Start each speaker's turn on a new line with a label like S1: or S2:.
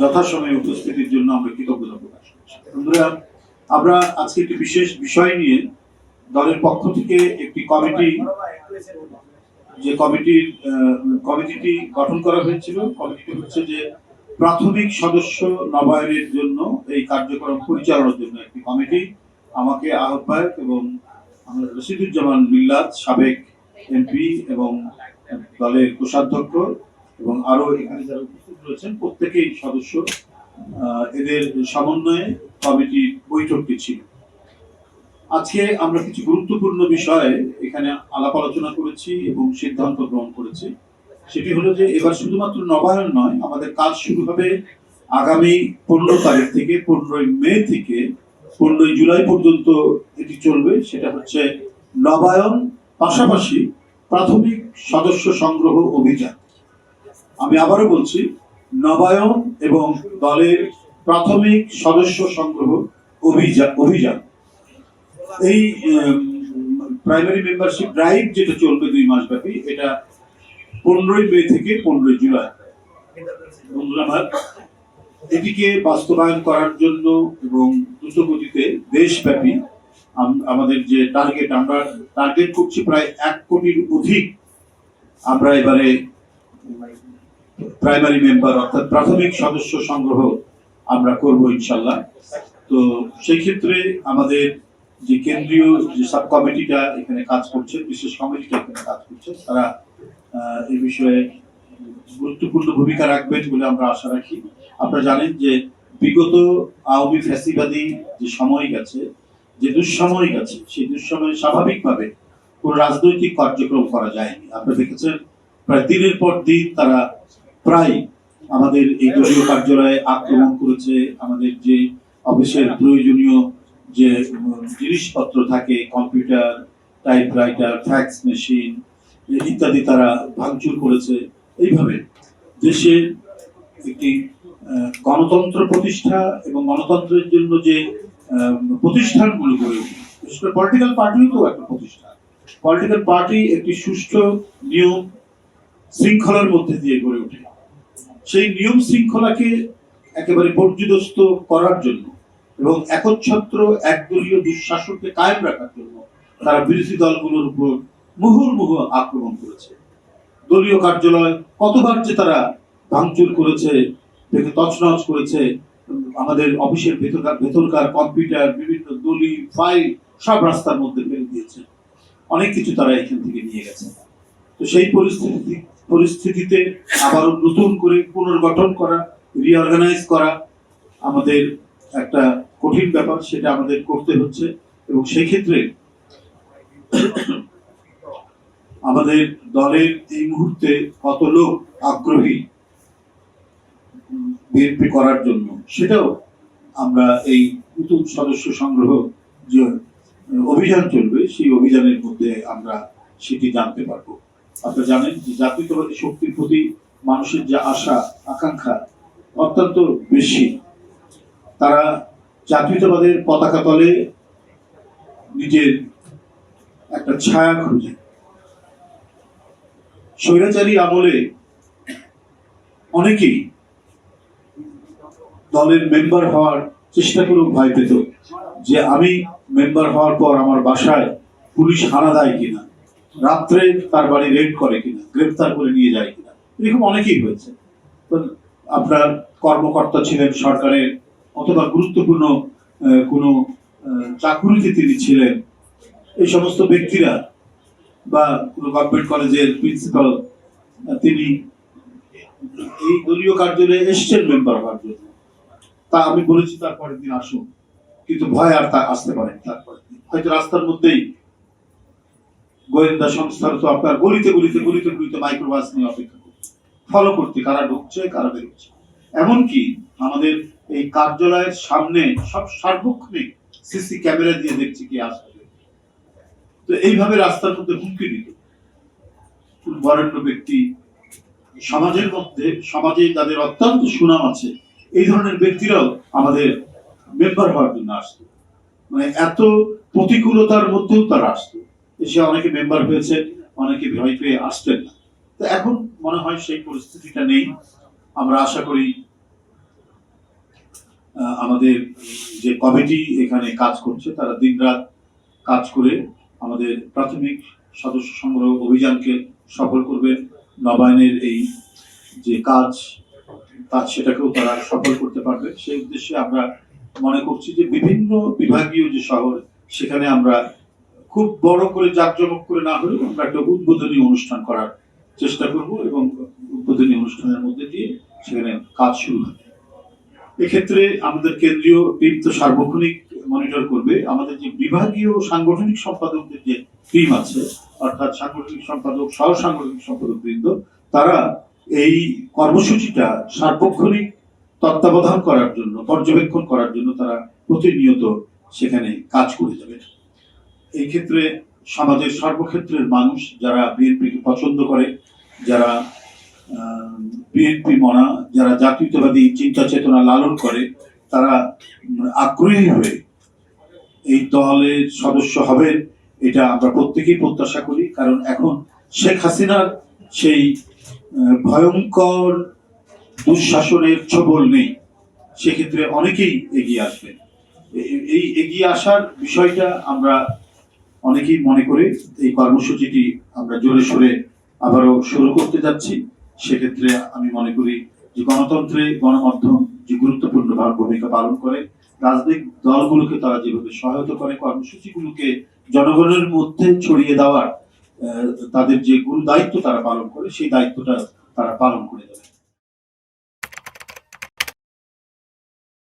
S1: যথাসময়ে উপস্থিতির জন্য আমরা কৃতজ্ঞতা প্রকাশ করছি। বন্ধুরা, আমরা আজকে একটি বিশেষ বিষয় নিয়ে দলের পক্ষ থেকে একটি কমিটি, যে কমিটির কমিটিটি গঠন করা হয়েছিল। কমিটিটি হচ্ছে যে প্রাথমিক সদস্য নবায়নের জন্য এই কার্যক্রম পরিচালনার জন্য একটি কমিটি। আমাকে আহ্বায়ক এবং আমাদের রশিদুজ্জামান মিল্লাত সাবেক এমপি এবং দলের কোষাধ্যক্ষ এবং আরও এখানে যারা উপস্থিত রয়েছেন, প্রত্যেকেই সদস্য এদের সমন্বয়ে কমিটির বৈঠকটি ছিল। আজকে আমরা কিছু গুরুত্বপূর্ণ বিষয়ে এখানে আলাপ আলোচনা করেছি এবং সিদ্ধান্ত গ্রহণ করেছি। সেটি হলো যে, এবার শুধুমাত্র নবায়ন নয়, আমাদের কাজ শুরু হবে আগামী পনেরো তারিখ থেকে, পনেরোই মে থেকে, পনেরোই জুলাই পর্যন্ত এটি চলবে। সেটা হচ্ছে নবায়ন, পাশাপাশি প্রাথমিক সদস্য সংগ্রহ অভিযান। আমি আবারও বলছি, নবায়ন এবং দলের প্রাথমিক সদস্য সংগ্রহ অভিযান অভিযান। এই প্রাইমারি মেম্বারশিপ ড্রাইভ যেটা চলবে দুই মাস ব্যাপী, এটা পনেরোই মে থেকে পনেরোই জুলাই। বন্ধুরা এটিকে বাস্তবায়ন করার জন্য এবং দ্রুতগতিতে দেশব্যাপী আমাদের যে টার্গেট আমরা টার্গেট করছি প্রায় এক কোটির অধিক। আমরা এবারে প্রাইমারি মেম্বার অর্থাৎ প্রাথমিক সদস্য সংগ্রহ আমরা করব ইনশাল্লাহ তো সেই ক্ষেত্রে আমাদের যে কেন্দ্রীয় যে সাব কমিটিটা এখানে কাজ করছে, বিশেষ কমিটিটা এখানে কাজ করছে, তারা এই বিষয়ে গুরুত্বপূর্ণ ভূমিকা রাখবেন বলে আমরা আশা রাখি। আপনারা জানেন যে বিগত আওয়ামী ফ্যাসিবাদী যে সময় গেছে যে দুঃসময় গেছে সেই দুঃসময়ে স্বাভাবিকভাবে কোন রাজনৈতিক কার্যক্রম করা যায়নি। আপনারা দেখেছেন, প্রায় দিনের পর দিন তারা প্রায় আমাদের এই দলীয় কার্যালয়ে আক্রমণ করেছে আমাদের যে অফিসের প্রয়োজনীয় যে জিনিসপত্র থাকে, কম্পিউটার টাইপরাইটার ফ্যাক্স মেশিন ইত্যাদি তারা ভাঙচুর করেছে। এইভাবে দেশের একটি গণতন্ত্র প্রতিষ্ঠা এবং গণতন্ত্রের জন্য যে প্রতিষ্ঠানগুলো গড়ে ওঠে বিশেষ করে পলিটিক্যাল পার্টিও তো একটা প্রতিষ্ঠান। পলিটিক্যাল পার্টি একটি সুষ্ঠু, নিয়ম, শৃঙ্খলার মধ্যে দিয়ে গড়ে ওঠে। সেই নিয়ম শৃঙ্খলাকে একেবারে পর্যদস্ত করার জন্য এবং একচ্ছত্র একদলীয় দুঃশাসনকে কায়েম রাখার জন্য তারা বিরোধী দলগুলোর উপর মুহুর্মুহু আক্রমণ করেছে। দলীয় কার্যালয় কতবার যে তারা ভাঙচুর করেছে থেকে তছনছ করেছে, আমাদের অফিসের ভেতরকার ভেতরকার কম্পিউটার, বিভিন্ন দলি, ফাইল সব রাস্তার মধ্যে ফেলে দিয়েছে। অনেক কিছু তারা এখান থেকে নিয়ে গেছে। তো সেই পরিস্থিতি পরিস্থিতিতে আবারও নতুন করে পুনর্গঠন করা রিঅর্গানাইজ করা আমাদের একটা কঠিন ব্যাপার সেটা আমাদের করতে হচ্ছে এবং সেক্ষেত্রে আমাদের দলের এই মুহূর্তে কত লোক আগ্রহী বিএনপি করার জন্য, সেটাও আমরা এই নতুন সদস্য সংগ্রহ যে অভিযান চলবে, সেই অভিযানের মধ্যে আমরা সেটি জানতে পারব। আপনারা জানেন যে জাতীয়তাবাদী শক্তির প্রতি মানুষের যে আশা, আকাঙ্ক্ষা অত্যন্ত বেশি। তারা জাতীয়তাবাদের পতাকা তলে নিজের একটা ছায়া খুঁজে স্বৈরাচারী আমলে অনেকেই দলের মেম্বার হওয়ার চেষ্টা করেও ভয় পেত যে, আমি মেম্বার হওয়ার পর আমার বাসায় পুলিশ হানা দেয় কিনা? রাত্রে তার বাড়ি রেড করে কিনা গ্রেফতার করে নিয়ে যায় কিনা। এরকম অনেকেই হয়েছে। তো আপনার কর্মকর্তা ছিলেন সরকারের অথবা গুরুত্বপূর্ণ কোনো চাকুরিতে তিনি ছিলেন। এই সমস্ত ব্যক্তিরা বা কোনো গভর্নমেন্ট কলেজের প্রিন্সিপাল তিনি এই দলীয় কার্যালয়ে এসছেন মেম্বার হওয়ার জন্য। তা আমি বলেছি তারপরের দিন আসুন। কিন্তু ভয় আর তা আসতে পারেন তারপরে হয়তো রাস্তার মধ্যেই গোয়েন্দা সংস্থার তো আপনার গলিতে গলিতে গলিতে গলিতে মাইক্রোবাস নিয়ে অপেক্ষা করছে। ফলো করতে কারা ঢুকছে, কারা বেরোচ্ছে। এমনকি আমাদের এই কার্যালয়ের সামনে সব সার্বক্ষণিক সিসি ক্যামেরা দিয়ে দেখছি কি আসবে। তো এইভাবে রাস্তার মধ্যে হুমকি দিত। বরেণ্য ব্যক্তি সমাজের মধ্যে, সমাজে যাদের অত্যন্ত সুনাম আছে। এই ধরনের ব্যক্তিরাও আমাদের মেম্বার হওয়ার জন্য আসতো। মানে এত প্রতিকূলতার মধ্যেও তারা আসতো। এসে অনেকে মেম্বার হয়েছে, অনেকে ভয় পেয়ে আসতেন তো এখন মনে হয় সেই পরিস্থিতিটা নেই। আমরা আশা করি আমাদের যে কমিটি এখানে কাজ করছে, তারা দিনরাত কাজ করে আমাদের প্রাথমিক সদস্য সংগ্রহ অভিযানকে সফল করবে। নবায়নের এই যে কাজ তা সেটাকেও তারা সফল করতে পারবে। সেই উদ্দেশ্যে আমরা মনে করছি যে বিভিন্ন বিভাগীয় যে শহর, সেখানে আমরা খুব বড় করে জাঁকজমক করে না হলেও আমরা একটা উদ্বোধনী অনুষ্ঠান করার চেষ্টা করব এবং উদ্বোধনী অনুষ্ঠানের মধ্যে দিয়ে সেখানে কাজ শুরু হবে। এক্ষেত্রে আমাদের কেন্দ্রীয় টিম তো সার্বক্ষণিক মনিটর করবে। আমাদের যে বিভাগীয় সাংগঠনিক সম্পাদকদের যে টিম আছে, অর্থাৎ সাংগঠনিক সম্পাদক, সহ সাংগঠনিক সম্পাদক বৃন্দ, তারা এই কর্মসূচিটা সার্বক্ষণিক তত্ত্বাবধান করার জন্য, পর্যবেক্ষণ করার জন্য তারা প্রতিনিয়ত সেখানে কাজ করে যাবে। এই ক্ষেত্রে সমাজের সর্বক্ষেত্রের মানুষ যারা বিএনপিকে পছন্দ করে, যারা বিএনপি মনা, যারা জাতীয়তাবাদী চিন্তা চেতনা লালন করে, তারা আগ্রহী হয়ে এই দলের সদস্য হবেন, এটা আমরা প্রত্যেকেই প্রত্যাশা করি। কারণ এখন শেখ হাসিনার সেই ভয়ঙ্কর দুঃশাসনের ছবল নেই। সেক্ষেত্রে অনেকেই এগিয়ে আসবেন। এই এগিয়ে আসার বিষয়টা আমরা অনেকেই মনে করে এই কর্মসূচিটি আমরা জোরে সোরে আবারও শুরু করতে যাচ্ছি। সেক্ষেত্রে আমি মনে করি যে গণতন্ত্রে গণমাধ্যম যে গুরুত্বপূর্ণ ভূমিকা পালন করে, রাজনৈতিক দলগুলোকে তারা যেভাবে সহায়তা করে, কর্মসূচিগুলোকে জনগণের মধ্যে ছড়িয়ে দেওয়ার তাদের যে গুরু দায়িত্ব তারা পালন করে, সেই দায়িত্বটা তারা পালন করে যাবে।